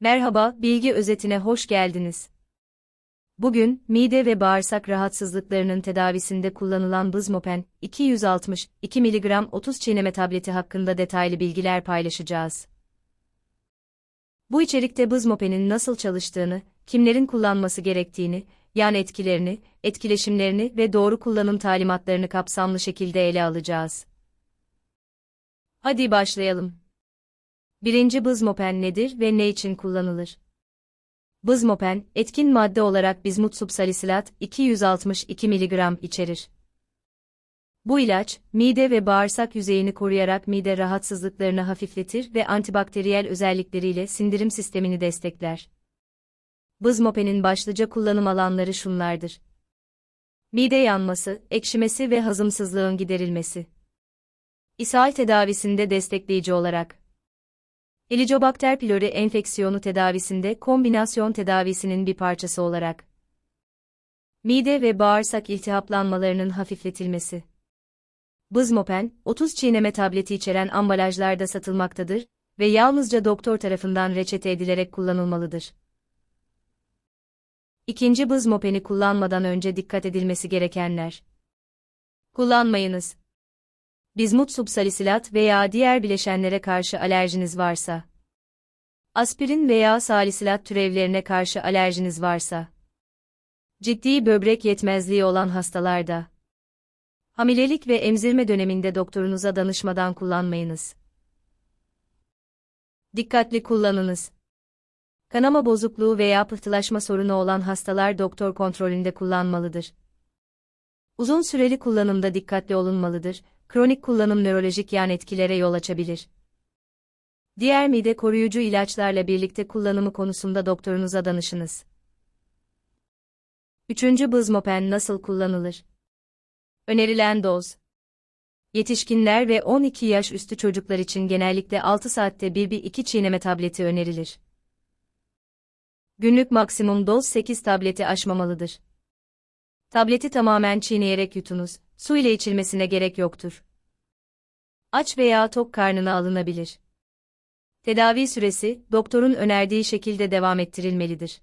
Merhaba, bilgi özetine hoş geldiniz. Bugün, mide ve bağırsak rahatsızlıklarının tedavisinde kullanılan Bızmopen, 260, 2 mg 30 çiğneme tableti hakkında detaylı bilgiler paylaşacağız. Bu içerikte Bızmopen'in nasıl çalıştığını, kimlerin kullanması gerektiğini, yan etkilerini, etkileşimlerini ve doğru kullanım talimatlarını kapsamlı şekilde ele alacağız. Hadi başlayalım. Birinci Bızmopen nedir ve ne için kullanılır? Bızmopen, etkin madde olarak bizmut subsalisilat 262 mg içerir. Bu ilaç, mide ve bağırsak yüzeyini koruyarak mide rahatsızlıklarını hafifletir ve antibakteriyel özellikleriyle sindirim sistemini destekler. Bızmopen'in başlıca kullanım alanları şunlardır. Mide yanması, ekşimesi ve hazımsızlığın giderilmesi. İshal tedavisinde destekleyici olarak. Helicobacter pylori enfeksiyonu tedavisinde kombinasyon tedavisinin bir parçası olarak. Mide ve bağırsak iltihaplanmalarının hafifletilmesi. Bızmopen, 30 çiğneme tableti içeren ambalajlarda satılmaktadır ve yalnızca doktor tarafından reçete edilerek kullanılmalıdır. İkinci Bızmopen'i kullanmadan önce dikkat edilmesi gerekenler. Kullanmayınız. Bizmut subsalisilat veya diğer bileşenlere karşı alerjiniz varsa. Aspirin veya salisilat türevlerine karşı alerjiniz varsa. Ciddi böbrek yetmezliği olan hastalarda. Hamilelik ve emzirme döneminde doktorunuza danışmadan kullanmayınız. Dikkatli kullanınız. Kanama bozukluğu veya pıhtılaşma sorunu olan hastalar doktor kontrolünde kullanmalıdır. Uzun süreli kullanımda dikkatli olunmalıdır, kronik kullanım nörolojik yan etkilere yol açabilir. Diğer mide koruyucu ilaçlarla birlikte kullanımı konusunda doktorunuza danışınız. Üçüncü Bızmopen nasıl kullanılır? Önerilen doz. Yetişkinler ve 12 yaş üstü çocuklar için genellikle 6 saatte bir bir iki çiğneme tableti önerilir. Günlük maksimum doz 8 tableti aşmamalıdır. Tableti tamamen çiğneyerek yutunuz, su ile içilmesine gerek yoktur. Aç veya tok karnına alınabilir. Tedavi süresi, doktorun önerdiği şekilde devam ettirilmelidir.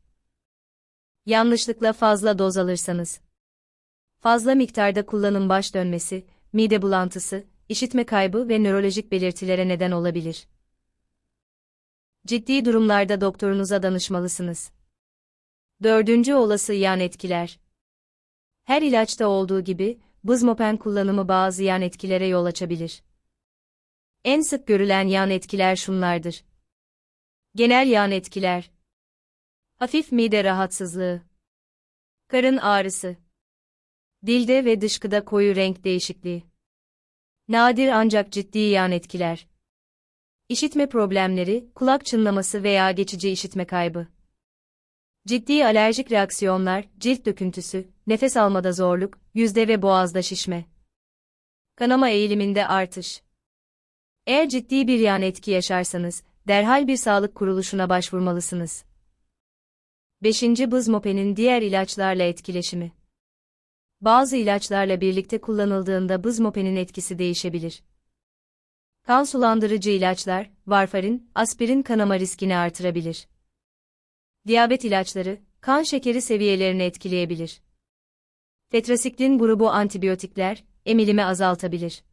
Yanlışlıkla fazla doz alırsanız. Fazla miktarda kullanım baş dönmesi, mide bulantısı, işitme kaybı ve nörolojik belirtilere neden olabilir. Ciddi durumlarda doktorunuza danışmalısınız. Dördüncü olası yan etkiler. Her ilaçta olduğu gibi, Bızmopen kullanımı bazı yan etkilere yol açabilir. En sık görülen yan etkiler şunlardır. Genel yan etkiler. Hafif mide rahatsızlığı. Karın ağrısı. Dilde ve dışkıda koyu renk değişikliği. Nadir ancak ciddi yan etkiler. İşitme problemleri, kulak çınlaması veya geçici işitme kaybı. Ciddi alerjik reaksiyonlar, cilt döküntüsü, nefes almada zorluk, yüzde ve boğazda şişme. Kanama eğiliminde artış. Eğer ciddi bir yan etki yaşarsanız, derhal bir sağlık kuruluşuna başvurmalısınız. 5. Bızmopen'in diğer ilaçlarla etkileşimi. Bazı ilaçlarla birlikte kullanıldığında Bızmopen'in etkisi değişebilir. Kan sulandırıcı ilaçlar, varfarin, aspirin kanama riskini artırabilir. Diyabet ilaçları, kan şekeri seviyelerini etkileyebilir. Tetrasiklin grubu antibiyotikler, emilimi azaltabilir.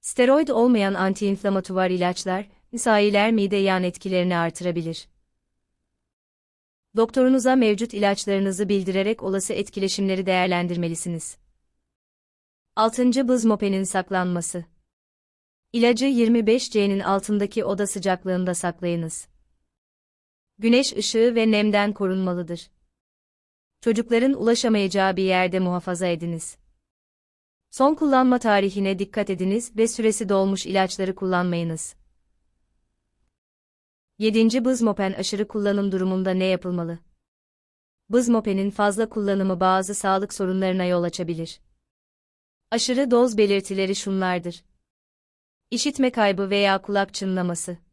Steroid olmayan antiinflamatuvar ilaçlar, nisailer mide yan etkilerini artırabilir. Doktorunuza mevcut ilaçlarınızı bildirerek olası etkileşimleri değerlendirmelisiniz. 6. Bızmopen'in saklanması. İlacı 25C'nin altındaki oda sıcaklığında saklayınız. Güneş ışığı ve nemden korunmalıdır. Çocukların ulaşamayacağı bir yerde muhafaza ediniz. Son kullanma tarihine dikkat ediniz ve süresi dolmuş ilaçları kullanmayınız. 7. Bızmopen aşırı kullanım durumunda ne yapılmalı? Bızmopen'in fazla kullanımı bazı sağlık sorunlarına yol açabilir. Aşırı doz belirtileri şunlardır. İşitme kaybı veya kulak çınlaması.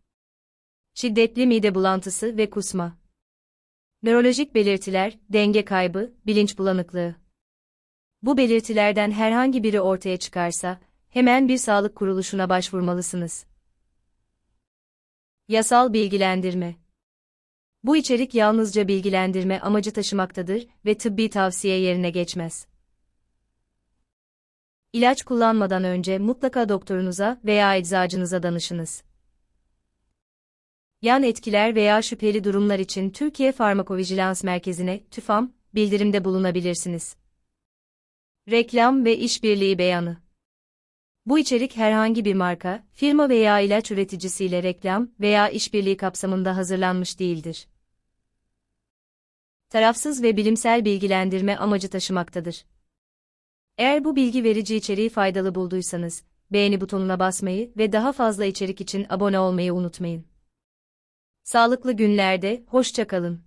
Şiddetli mide bulantısı ve kusma. Nörolojik belirtiler, denge kaybı, bilinç bulanıklığı. Bu belirtilerden herhangi biri ortaya çıkarsa, hemen bir sağlık kuruluşuna başvurmalısınız. Yasal bilgilendirme Bu içerik yalnızca bilgilendirme amacı taşımaktadır ve tıbbi tavsiye yerine geçmez. İlaç kullanmadan önce mutlaka doktorunuza veya eczacınıza danışınız. Yan etkiler veya şüpheli durumlar için Türkiye Farmakovijilans Merkezi'ne TÜFAM bildirimde bulunabilirsiniz. Reklam ve işbirliği beyanı. Bu içerik herhangi bir marka, firma veya ilaç üreticisiyle reklam veya işbirliği kapsamında hazırlanmış değildir. Tarafsız ve bilimsel bilgilendirme amacı taşımaktadır. Eğer bu bilgi verici içeriği faydalı bulduysanız, beğeni butonuna basmayı ve daha fazla içerik için abone olmayı unutmayın. Sağlıklı günlerde, hoşça kalın.